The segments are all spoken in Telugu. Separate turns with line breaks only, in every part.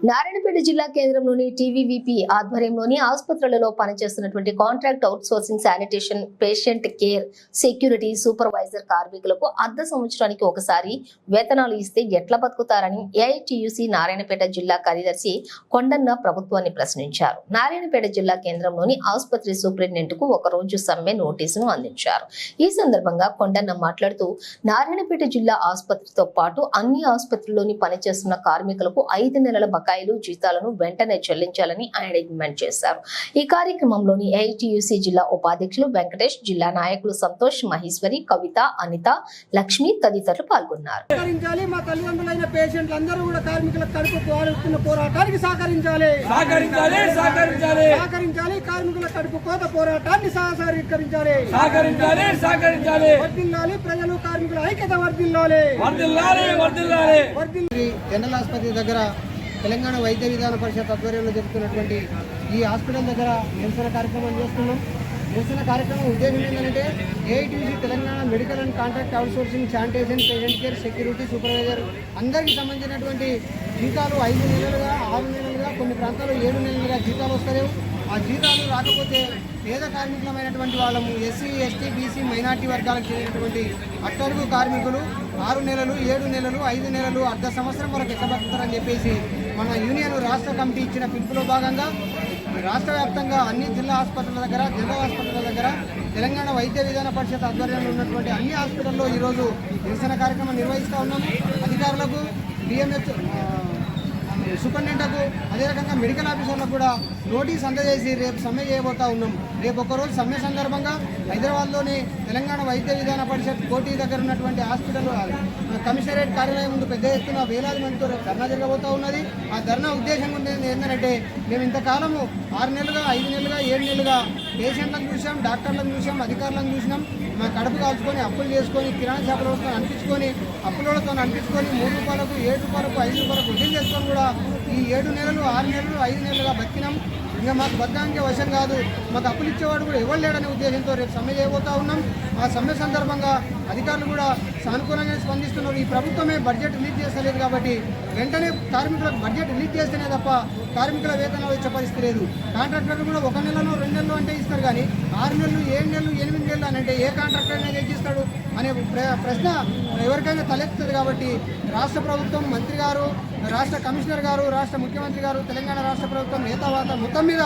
నారాయణపేట జిల్లా కేంద్రంలోని టీవీవీపీ ఆధ్వర్యంలోని ఆసుపత్రులలో పనిచేస్తున్నటువంటి contract outsourcing sanitation patient care security supervisor కార్మికులకు అర్ధ సంవత్సరానికి ఒకసారి వేతనాలు ఇస్తే ఎట్లా బతుకుతారని ఏఐటియుసి నారాయణపేట జిల్లా కార్యదర్శి కొండన్న ప్రభుత్వాన్ని ప్రశ్నించారు. నారాయణపేట జిల్లా కేంద్రంలోని ఆసుపత్రి సూపరింటెండెంట్కు ఒక రోజు సమ్మె నోటీసును అందించారు. ఈ సందర్భంగా కొండన్న మాట్లాడుతూ నారాయణపేట జిల్లా ఆసుపత్రితో పాటు అన్ని ఆసుపత్రుల్లోని పనిచేస్తున్న కార్మికులకు ఐదు నెలల బకాయిలు జీతాలను వెంటనే చెల్లించాలని ఆయన డిమాండ్ చేశారు. ఈ కార్యక్రమంలోని ఏఐటియుసి జిల్లా ఉపాధ్యక్షులు వెంకటేష్ జిల్లా నాయకులు సంతోష్ మహేశ్వరి కవిత అనిత లక్ష్మి తదితరులు పాల్గొన్నారు.
మా తల్లిదండ్రులైన పేషెంట్లు అందరూ కూడా కార్మికుల కడుపు పోరాటానికి సహకరించాలి.
సహకరించాలి సహకరించాలి.
సహకరించాలి కార్మికుల కడుపు కోత పోరాటాన్ని సహకరించాలి.
సహకరించాలి సహకరించాలి.
వర్దిల్లాలి ప్రజలు కార్మికుల ఐక్యత జనరల్ ఆసుపత్రి దగ్గర తెలంగాణ వైద్య విధాన పరిషత్ ఆధ్వర్యంలో జరుగుతున్నటువంటి ఈ హాస్పిటల్ దగ్గర నిరసన కార్యక్రమం చేస్తున్నాం. నిరసన కార్యక్రమం ఉద్దేశం ఏంటంటే AITC Telangana medical and contract outsourcing sanitation patient care security supervisor అందరికీ సంబంధించినటువంటి జీతాలు ఐదు నెలలుగా ఆరు నెలలుగా కొన్ని ప్రాంతాల్లో ఏడు నెలలుగా జీతాలు వస్తలేవు. ఆ జీతాలు రాకపోతే పేద కార్మికులమైనటువంటి వాళ్ళము ఎస్సీ ఎస్టీ బీసీ మైనార్టీ వర్గాలకు చెందినటువంటి అట్టడుగు కార్మికులు ఆరు నెలలు ఏడు నెలలు ఐదు నెలలు అర్ధ సంవత్సరం వరకు ఎక్కబడతారని చెప్పేసి మన యూనియన్ రాష్ట్ర కమిటీ ఇచ్చిన పిలుపులో భాగంగా రాష్ట్ర వ్యాప్తంగా అన్ని జిల్లా ఆసుపత్రుల దగ్గర జిల్లా ఆసుపత్రుల దగ్గర తెలంగాణ వైద్య విధాన పరిషత్ ఆధ్వర్యంలో ఉన్నటువంటి అన్ని హాస్పిటల్లో ఈరోజు నిరసన కార్యక్రమం నిర్వహిస్తూ ఉన్నాము అధికారులకు డిఎంహెచ్ సూపరింటెండెంట్కు అదే రకంగా మెడికల్ ఆఫీసర్లకు కూడా నోటీస్ అందజేసి రేపు సమ్మె చేయబోతా ఉన్నాం. రేపు ఒకరోజు సమ్మె సందర్భంగా హైదరాబాద్లోని తెలంగాణ వైద్య విధాన పరిషత్ కోటి దగ్గర ఉన్నటువంటి హాస్పిటల్ కమిషనరేట్ కార్యాలయం ముందు పెద్ద ఎత్తున వేలాది మందితో రేపు ధర్నా జరగబోతా ఉన్నది. ఆ ధర్నా ఉద్దేశం ఉండేది ఏంటంటే మేము ఇంతకాలము ఆరు నెలలుగా ఐదు నెలలుగా ఏడు నెలలుగా పేషెంట్లను చూసాం డాక్టర్లను చూసాం అధికారులను చూసినాం. మా కడుపు కాల్చుకొని అప్పులు చేసుకొని కిరాణా షాపులతో అనిపించుకొని అప్పులతో అనిపించుకొని మూడు రూపాయలకు ఏడు రూపాయలకు ఐదు రూపాయలకు వడ్డీలు చేసుకొని కూడా ఈ ఏడు నెలలు ఆరు నెలలు ఐదు నెలలుగా బతికినాం. ఇంకా మాకు బతకానికే వశం కాదు. మాకు అప్పులు ఇచ్చేవాడు కూడా ఎవరు లేడనే ఉద్దేశంతో రేపు సమ్మె చేయబోతా ఉన్నాం. ఆ సమ్మె సందర్భంగా అధికారులు కూడా సానుకూలంగా స్పందిస్తున్నారు. ఈ ప్రభుత్వమే బడ్జెట్ రిలీజ్ చేస్తలేదు కాబట్టి వెంటనే కార్మికులకు బడ్జెట్ రిలీజ్ చేస్తేనే తప్ప కార్మికుల వేతనాలు వచ్చే పరిస్థితి లేదు. కాంట్రాక్టర్లు కూడా ఒక నెలలో రెండు నెలలు అంటే ఇస్తారు కానీ ఆరు నెలలు ఏడు నెలలు ఎనిమిది నెలలు అని అంటే ఏ కాంట్రాక్టర్ అనేది ఇస్తాడు అనే ప్ర- ప్రశ్న ఎవరికైనా తలెత్తుతుంది కాబట్టి రాష్ట్ర ప్రభుత్వం మంత్రి గారు రాష్ట్ర కమిషనర్ గారు రాష్ట్ర ముఖ్యమంత్రి గారు తెలంగాణ రాష్ట్ర ప్రభుత్వం నేతావాత మొత్తం మీద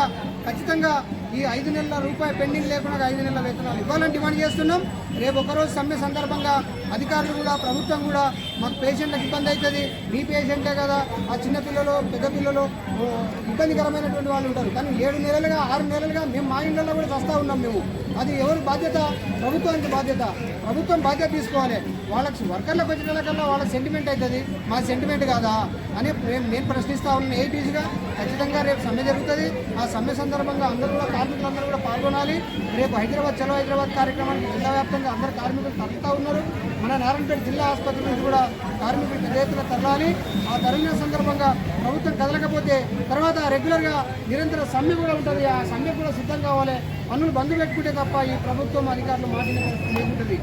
ఖచ్చితంగా ఈ ఐదు నెలల రూపాయి పెండింగ్ లేకుండా ఐదు నెలల వేతనాలు ఇవ్వాలని డిమాండ్ చేస్తున్నాం. రేపు ఒకరోజు సమ్మె సందర్భంగా అధికారులు కూడా ప్రభుత్వం కూడా మాకు పేషెంట్లకు ఇబ్బంది అవుతుంది. మీ పేషెంటే కదా ఆ చిన్న పిల్లలు పెద్ద పిల్లలు ఇబ్బందికరమైనటువంటి వాళ్ళు ఉంటారు. కానీ ఏడు నెలలుగా ఆరు నెలలుగా మేము మా ఇంట్లో కూడా వస్తూ ఉన్నాం మేము. అది ఎవరి బాధ్యత? ప్రభుత్వానికి బాధ్యత. ప్రభుత్వం బాధ్యత తీసుకోవాలి. వాళ్ళకి వర్కర్లకు వచ్చిన కన్నా వాళ్ళ సెంటిమెంట్ అవుతుంది. మా సెంటిమెంట్ కాదా? అని మేము నేను ప్రశ్నిస్తా ఉన్నాను. ఏటీసీగా ఖచ్చితంగా రేపు సమ్మె జరుగుతుంది. ఆ సమ్మె సందర్భంగా అందరూ కూడా కార్మికులందరూ కూడా పాల్గొనాలి. రేపు హైదరాబాద్ చలో హైదరాబాద్ కార్యక్రమానికి జిల్లా వ్యాప్తంగా అందరు కార్మికులు తరలుతూ ఉన్నారు. మన నారాయణపేట జిల్లా ఆసుపత్రి నుంచి కూడా కార్మికులు పెద్ద ఎత్తున తరలాలి. ఆ తరలిన సందర్భంగా ప్రభుత్వం కదలకపోతే తర్వాత రెగ్యులర్గా నిరంతర సమ్మె కూడా ఉంటుంది. ఆ సమ్మె కూడా సిద్ధం కావాలి. పనులు బంద్ పెట్టుకుంటే తప్ప ఈ ప్రభుత్వం అధికారులు మాటిన లేకుంటుంది.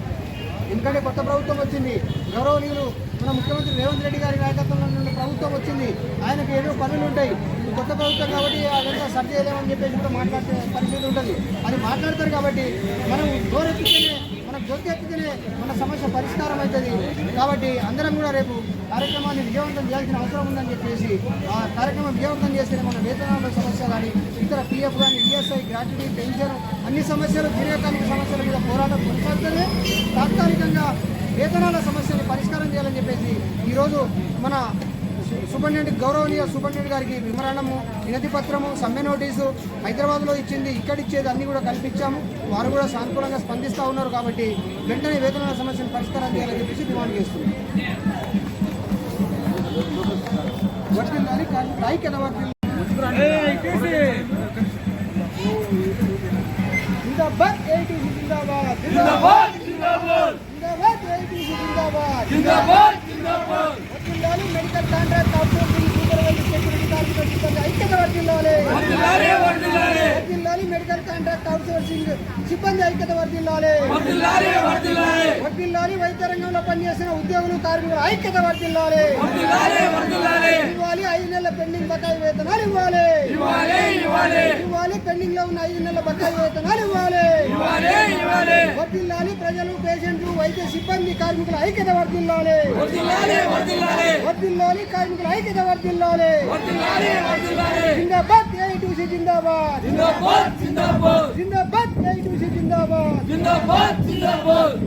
ఎందుకంటే కొత్త ప్రభుత్వం వచ్చింది. గౌరవనీయులు మన ముఖ్యమంత్రి రేవంత్ రెడ్డి గారి నాయకత్వంలో నుండి ప్రభుత్వం వచ్చింది. ఆయనకు ఏదో పనులు ఉంటాయి. కొత్త ప్రభుత్వం కాబట్టి అదంతా సరి చేయలేమని చెప్పేసి కూడా మాట్లాడే పరిస్థితి ఉంటుంది. అది మాట్లాడతారు కాబట్టి మనం గోరెత్తితేనే మనకు గొంతెత్తితేనే మన సమస్య పరిష్కారం అవుతుంది. కాబట్టి అందరం కూడా రేపు కార్యక్రమాన్ని విజయవంతం చేయాల్సిన అవసరం ఉందని చెప్పేసి ఆ కార్యక్రమం విజయవంతం చేస్తేనే మన వేతనాల సమస్య కానీ ఇతర పిఎఫ్ కానీ ఈఎస్ఐ గ్రాట్యుటీ పెన్షన్ అన్ని సమస్యలు దీర్ఘకాలిక సమస్యల మీద పోరాటం కొనసాగుతుంది. తాత్కాలికంగా వేతనాల సమస్యని పరిష్కారం చేయాలని చెప్పేసి ఈరోజు మన సూపరింటెండెంట్ గౌరవనీయ సూపరింటెండెంట్ గారికి విమరణము వినతి పత్రము సమ్మె నోటీసు హైదరాబాద్లో ఇచ్చింది. ఇక్కడ ఇచ్చేది అన్ని కూడా కల్పించాము. వారు కూడా సానుకూలంగా స్పందిస్తూ ఉన్నారు కాబట్టి వెంటనే వేతనాల సమస్యను పరిష్కారం చేయాలని చెప్పేసి డిమాండ్ చేస్తుంది వర్తిల్లాలి కానీ ఐక్యత వర్తిల్లాలి జిందాబాద్ ఏటీసీ జిందాబాద్
జిందాబాద్ జిందాబాద్
జిందాబాద్ ఏటీసీ జిందాబాద్
జిందాబాద్ జిందాబాద్
వర్తిల్లాలి medical contract outsourcing supervisor security కార్మికుల సిబ్బంది ఐక్యత వర్తిల్లాలి
వర్ధిల్లాలి
మెడికల్ కాంట్రాక్ట్ అవుట్సోర్సింగ్ సిబ్బంది ఐక్యత
వర్ధిల్లాలి. వర్ధిల్లాలి
వైద్య రంగంలో పనిచేసిన ఉద్యోగులు కార్మికుల ఐక్యత
వర్ధిల్లాలి.
ఇవ్వాలి ఐదు నెలల పెండింగ్ బకాయి వేతనాలు ఇవ్వాలి.
ఇవ్వాలి.
పెండింగ్లో ఉన్న ఐదు నెలల బకాయి వేతనాలు ఇవ్వాలి. వర్దిల్లాలి ప్రజలు పేషెంట్లు వైద్య సిబ్బంది కార్మికుల ఐక్యత వర్దిల్లాలి వర్దిల్లాలి కార్మికుల ఐక్యత వర్దిల్లాలి జిందాబాద్ ఏఐటీసీ
జిందాబాద్. జిందాబాద్
జిందాబాద్. ఏఐటీసీ జిందాబాద్.
జిందాబాద్ జిందాబాద్.